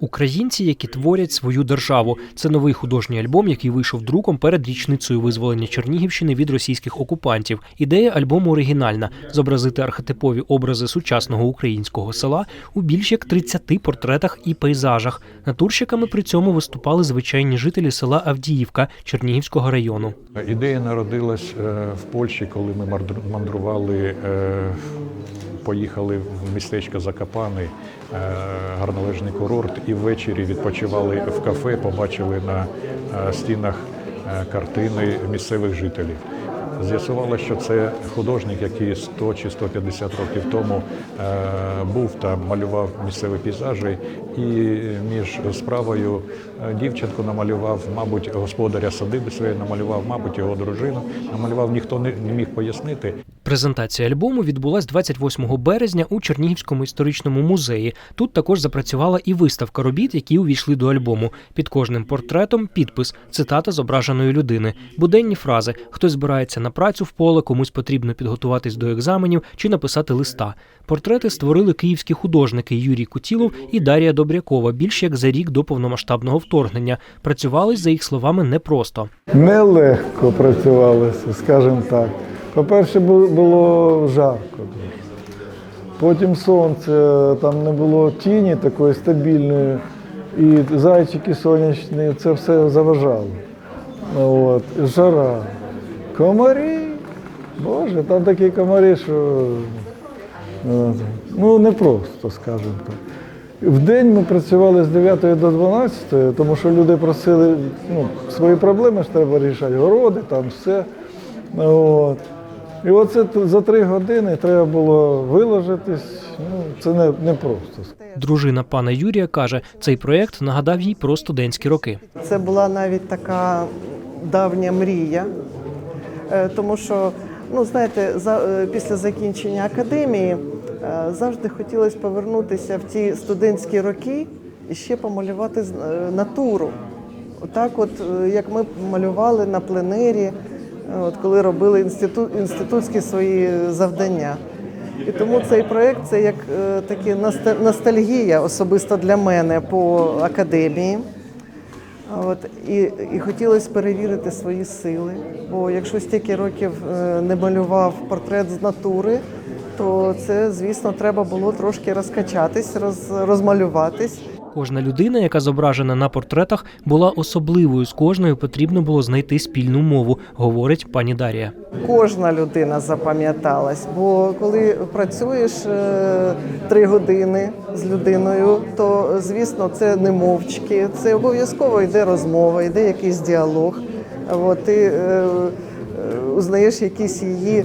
Українці, які творять свою державу. Це новий художній альбом, який вийшов друком перед річницею визволення Чернігівщини від російських окупантів. Ідея альбому оригінальна зобразити архетипові образи сучасного українського села у більш як 30 портретах і пейзажах. Натурщиками при цьому виступали звичайні жителі села Авдіївка Чернігівського району. Ідея народилась е, в Польщі, коли ми мандрували, е, поїхали в містечко Закопане, е, гарнолежний курорт, і ввечері відпочивали в кафе, побачили на е, стінах е, картини місцевих жителів. З'ясувалося, що це художник, який 100 чи 150 років тому був та малював місцеві пейзажі, і між справою дівчинку намалював, мабуть, господаря садиби своєї намалював, мабуть, його дружину намалював. Ніхто не міг пояснити. Презентація альбому відбулась 28 березня у Чернігівському історичному музеї. Тут також запрацювала і виставка робіт, які увійшли до альбому. Під кожним портретом підпис, цитата зображеної людини, буденні фрази. Хтось збирається на працю в поле, комусь потрібно підготуватись до екзаменів чи написати листа. Портрети створили київські художники Юрій Кутілов і Дар'я Добрякова більш як за рік до повномасштабного вторгнення. Працювали, за їх словами, непросто. Нелегко працювалося, скажімо так. По-перше, було жарко. Потім сонце, там не було тіні такої стабільної, і зайчики сонячні, це все заважало. От, жара. Комарі. Боже, там такі комарі, що е, ну не просто, скажімо так. В день ми працювали з 9 до 12, тому що люди просили, ну, свої проблеми ж треба рішати, городи, там все. От. І оце за три години треба було виложитись. Ну, це не, не просто. Дружина пана Юрія каже, цей проєкт нагадав їй про студентські роки. Це була навіть така давня мрія, Е, тому що, ну знаєте, за, е, після закінчення академії е, завжди хотілося повернутися в ті студентські роки і ще помалювати з- натуру. Отак, от як ми малювали на пленері, от коли робили інститут, інститутські свої завдання. І тому цей проєкт це як е, носта- ностальгія особисто для мене по академії. От і, і хотілося перевірити свої сили. Бо якщо стільки років е, не малював портрет з натури, то це, звісно, треба було трошки розкачатись, роз, розмалюватись. Кожна людина, яка зображена на портретах, була особливою. З кожною потрібно було знайти спільну мову, говорить пані Дарія. Кожна людина запам'яталась, бо коли працюєш е, три години з людиною, то звісно це не мовчки, це обов'язково йде розмова, йде якийсь діалог. От, ти е, е, узнаєш якісь її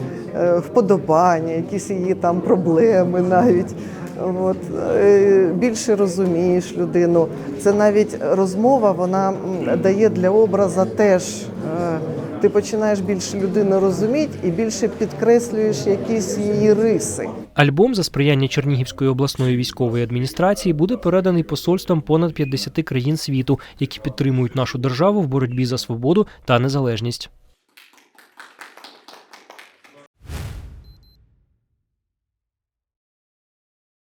вподобання, якісь її там проблеми навіть. От, е, більше розумієш людину. Це навіть розмова, вона дає для образа теж. е, ти починаєш більше людину розуміти і більше підкреслюєш якісь її риси. Альбом за сприяння Чернігівської обласної військової адміністрації буде переданий посольствам понад 50 країн світу, які підтримують нашу державу в боротьбі за свободу та незалежність.